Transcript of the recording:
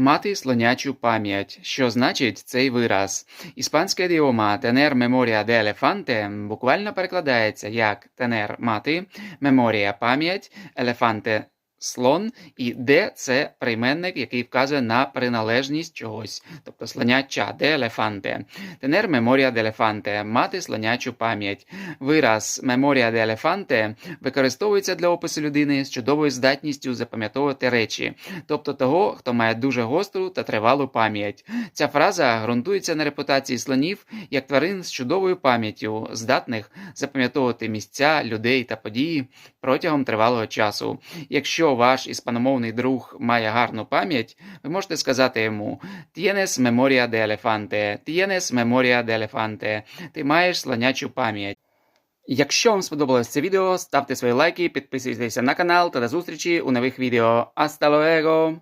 Мати слонячу пам'ять. Що значить цей вираз? Іспанське ідіома тенер меморія де елефанте буквально перекладається як тенер – мати, меморія – пам'ять, «elefante» – слон, і «de» – це прийменник, який вказує на приналежність чогось, тобто слоняча «de elefante». «Tener memoria de elefante» – мати слонячу пам'ять. Вираз «memoria de elefante» використовується для опису людини з чудовою здатністю запам'ятовувати речі, тобто того, хто має дуже гостру та тривалу пам'ять. Ця фраза ґрунтується на репутації слонів як тварин з чудовою пам'яттю, здатних запам'ятовувати місця, людей та події протягом тривалого часу. Ваш іспаномовний друг має гарну пам'ять, ви можете сказати йому «Tienes memoria de elefante», «Tienes memoria de elefante», ти маєш слонячу пам'ять. Якщо вам сподобалось це відео, ставте свої лайки, підписуйтесь на канал та до зустрічі у нових відео. Hasta luego!